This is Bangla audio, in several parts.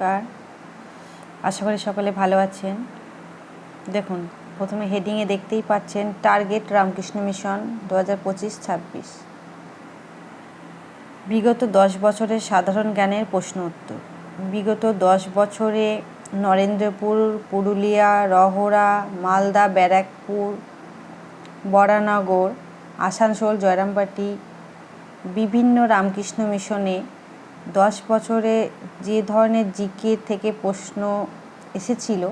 নমস্কার আশা করি সকলে ভালো আছেন। দেখুন, প্রথমে হেডিংয়ে দেখতেই পাচ্ছেন টার্গেট রামকৃষ্ণ মিশন দু হাজার পঁচিশ ছাব্বিশ। বিগত দশ বছরের সাধারণ জ্ঞানের প্রশ্ন উত্তর। বিগত দশ বছরে নরেন্দ্রপুর, পুরুলিয়া রহরা মালদা, ব্যারাকপুর, বরানগর, আসানসোল জয়রামবাটি বিভিন্ন রামকৃষ্ণ মিশনে দশ বছরে যে ধরনের জিকে থেকে প্রশ্ন এসেছিল,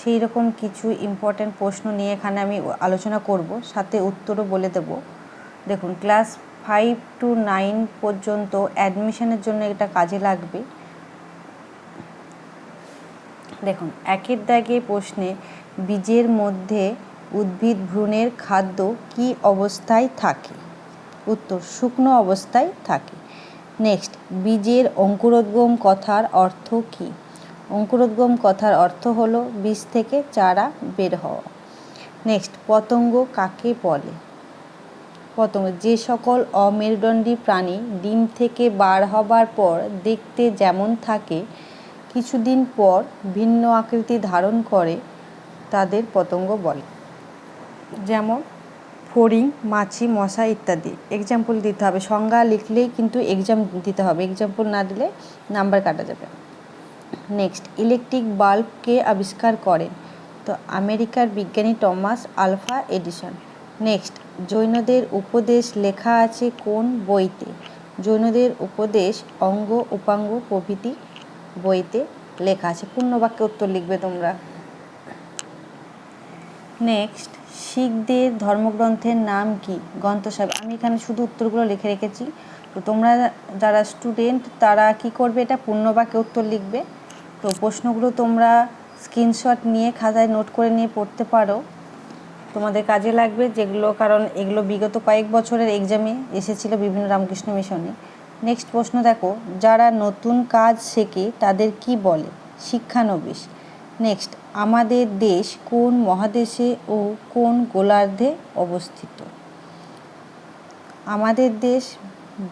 সেই রকম কিছু ইম্পর্ট্যান্ট প্রশ্ন নিয়ে এখানে আমি আলোচনা করব, সাথে উত্তরও বলে দেব। দেখুন ক্লাস ফাইভ টু নাইন পর্যন্ত অ্যাডমিশনের জন্য এটা কাজে লাগবে। দেখুন, একের দাগে প্রশ্নে বীজের মধ্যে উদ্ভিদ ভ্রূণের খাদ্য কি অবস্থায় থাকে? উত্তর, শুকনো অবস্থায় থাকে। নেক্সট বীজের অঙ্কুরোদ্গম কথার অর্থ কী? অঙ্কুরোদ্গম কথার অর্থ হলো বীজ থেকে চারা বের হওয়া। নেক্সট পতঙ্গ কাকে বলে? পতঙ্গ, যে সকল অমেরুদণ্ডী প্রাণী ডিম থেকে বার হবার পর দেখতে যেমন থাকে, কিছুদিন পর ভিন্ন আকৃতি ধারণ করে, তাদের পতঙ্গ বলে। যেমন ফড়িং মাছি, মশা ইত্যাদি। এক্সাম্পল দিতে হবে। সংজ্ঞা লিখলেই কিন্তু এক্সাম দিতে হবে। এক্সাম্পল না দিলে নাম্বার কাটা যাবে। নেক্সট ইলেকট্রিক বাল্বকে আবিষ্কার করেন? তো আমেরিকার বিজ্ঞানী টমাস আলফা এডিসন। নেক্সট জৈনদের উপদেশ লেখা আছে কোন বইতে? জৈনদের উপদেশ অঙ্গ, উপাঙ্গ, প্রভৃতি বইতে লেখা আছে। পূর্ণ বাক্যে উত্তর লিখবে তোমরা। নেক্সট শিখদের ধর্মগ্রন্থের নাম কি? গ্রন্থ সাহেব, আমি এখানে শুধু উত্তরগুলো লিখে রেখেছি। তো তোমরা যারা স্টুডেন্ট তারা কি করবে? এটা পূর্ণ বাক্যে উত্তর লিখবে। তো প্রশ্নগুলো তোমরা স্ক্রিনশট নিয়ে খাতায় নোট করে নিয়ে পড়তে পারো। তোমাদের কাজে লাগবে যেগুলো, কারণ এগুলো বিগত কয়েক বছরের এক্সামে এসেছিল বিভিন্ন রামকৃষ্ণ মিশনে। নেক্সট প্রশ্ন দেখো, যারা নতুন কাজ শেখে তাদের কি বলে? শিক্ষানবিশ। নেক্সট আমাদের দেশ কোন মহাদেশে ও কোন গোলার্ধে অবস্থিত? আমাদের দেশ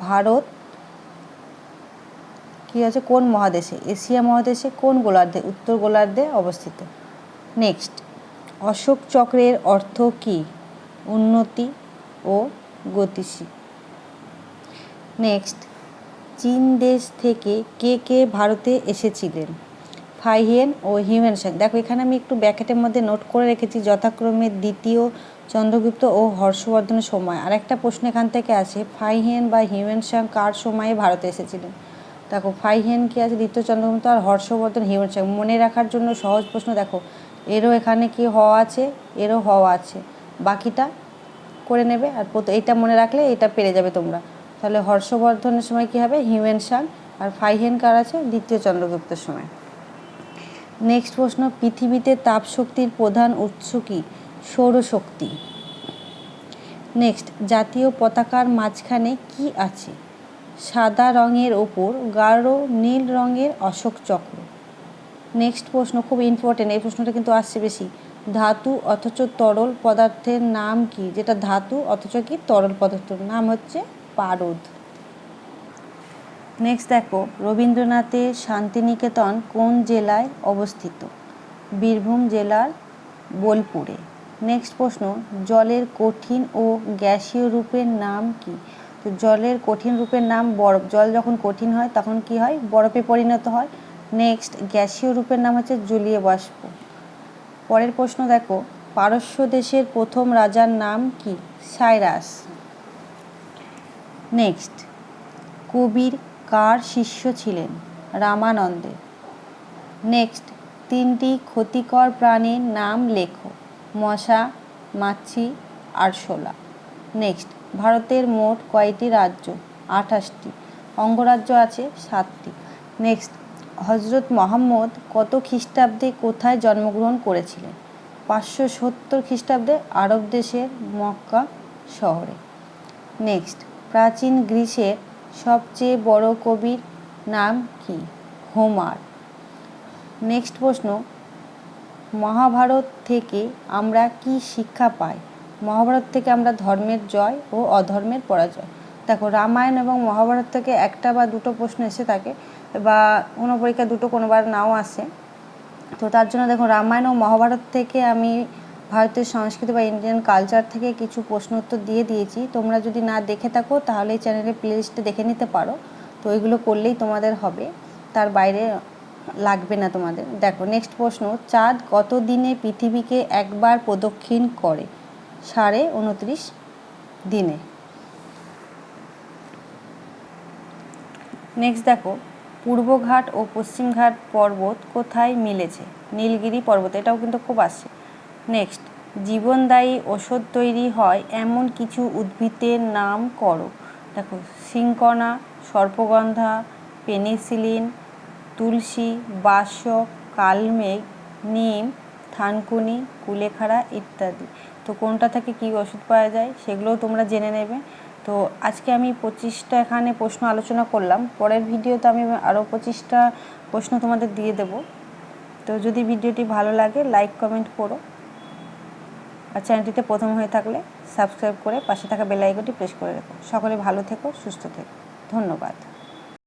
ভারত, কি আছে? কোন মহাদেশে? এশিয়া মহাদেশে কোন গোলার্ধে? উত্তর গোলার্ধে অবস্থিত? নেক্সট, অশোক চক্রের অর্থ কী? উন্নতি ও গতিশীল। নেক্সট, চীন দেশ থেকে কে কে ভারতে এসেছিলেন? ফাইহেন ও হিউম্যানসাং দেখো, এখানে আমি একটু ব্যাকেটের মধ্যে নোট করে রেখেছি, যথাক্রমে দ্বিতীয় চন্দ্রগুপ্ত ও হর্ষবর্ধনের সময়। আর একটা প্রশ্ন এখান থেকে আছে ফাইহেন বা হিউম্যানসাং কার সময়ে ভারতে এসেছিলেন দেখো, ফাইহেন কি আছে, দ্বিতীয় চন্দ্রগুপ্ত আর হর্ষবর্ধন হিউম্যানসাং মনে রাখার জন্য সহজ প্রশ্ন, দেখো, এরও এখানে কি হওয়া আছে, এরও হওয়া আছে। বাকিটা করে নেবে আর এইটা মনে রাখলে এটা পেরে যাবে তোমরা। তাহলে হর্ষবর্ধনের সময় কী হবে? হিউম্যানসাং আর ফাইহেন কার আছে? দ্বিতীয় চন্দ্রগুপ্তের সময়। নেক্সট প্রশ্ন, পৃথিবীতে তাপশক্তির প্রধান উৎস কি? সৌরশক্তি। নেক্সট, জাতীয় পতাকার মাঝখানে কি আছে? সাদা রঙের ওপর, গাঢ় নীল রঙের অশোক চক্র। নেক্সট প্রশ্ন, খুব ইম্পর্টেন্ট এই প্রশ্নটা কিন্তু আসছে বেশি। ধাতু অথচ তরল পদার্থের নাম কি? যেটা ধাতু অথচ কি? তরল পদার্থের নাম হচ্ছে পারদ। নেক্সট দেখো রবীন্দ্রনাথের শান্তিনিকেতন কোন জেলায় অবস্থিত? বীরভূম জেলার বোলপুরে। নেক্সট প্রশ্ন, জলের কঠিন ও গ্যাসীয় রূপের নাম কি? তো জলের কঠিন রূপের নাম বরফ। জল যখন কঠিন হয়, তখন কি হয়? বরফে পরিণত হয়। নেক্সট গ্যাসীয় রূপের নাম হচ্ছে জলীয় বাষ্প। পরের প্রশ্ন দেখো, পারস্য দেশের প্রথম রাজার নাম কি? সাইরাস। নেক্সট কবির কার শিষ্য ছিলেন? রামানন্দের নেক্সট তিনটি ক্ষতিকর প্রাণীর নাম লেখো। মশা, মাছি আরশোলা নেক্সট ভারতের মোট কয়টি রাজ্য? আঠাশটি। অঙ্গরাজ্য আছে সাতটি। নেক্সট হজরত মোহাম্মদ কত খ্রিস্টাব্দে কোথায় জন্মগ্রহণ করেছিলেন? পাঁচশো সত্তর খ্রিস্টাব্দে আরব দেশের মক্কা শহরে। নেক্সট প্রাচীন গ্রীসের সবচেয়ে বড় কবির নাম কি? হোমার। নেক্সট প্রশ্ন, মহাভারত থেকে আমরা কি শিক্ষা পাই? মহাভারত থেকে আমরা ধর্মের জয় ও অধর্মের পরাজয়। দেখো, রামায়ণ এবং মহাভারত থেকে একটা বা দুটো প্রশ্ন এসে থাকে বা কোনো পরীক্ষা দুটো কোনোবার নাও আসে। তো তার জন্য দেখো, রামায়ণ ও মহাভারত থেকে আমি ভারতীয় সংস্কৃতি বা ইন্ডিয়ান কালচার থেকে কিছু প্রশ্ন উত্তর দিয়ে দিয়েছি। তোমরা যদি না দেখে থাকো, তাহলে এই চ্যানেলের প্লেলিস্টে দেখে নিতে পারো। তো ওইগুলো করলেই তোমাদের হবে। তার বাইরে লাগবে না তোমাদের। দেখো নেক্সট প্রশ্ন, চাঁদ কত দিনে পৃথিবীকে একবার প্রদক্ষিণ করে? সাড়ে উনত্রিশ দিনে। নেক্সট দেখো পূর্বঘাট ও পশ্চিমঘাট পর্বত কোথায় মিলেছে? নীলগিরি পর্বত, এটাও কিন্তু খুব আসে নেক্সট জীবনদায়ী ওষুধ তৈরি হয় এমন কিছু উদ্ভিদের নাম করো। দেখো সিংকণা সর্পগন্ধা, পেনিসিলিন, তুলসী বাসক কালমেঘ, নিম, থানকুনি, কুলেখাড়া ইত্যাদি। তো কোনটা থেকে কী ওষুধ পাওয়া যায় সেগুলোও তোমরা জেনে নেবে। তো আজকে আমি পঁচিশটা এখানে প্রশ্ন আলোচনা করলাম। পরের ভিডিওতে আমি আরও পঁচিশটা প্রশ্ন তোমাদের দিয়ে দেব। তো যদি ভিডিওটি ভালো লাগে লাইক কমেন্ট করো। আর চ্যানেলটিতে প্রথম হয়ে থাকলে সাবস্ক্রাইব করে পাশে থাকা বেল আইকনটি প্রেস করে রাখো। সকলে ভালো থেকো, সুস্থ থেকো। ধন্যবাদ।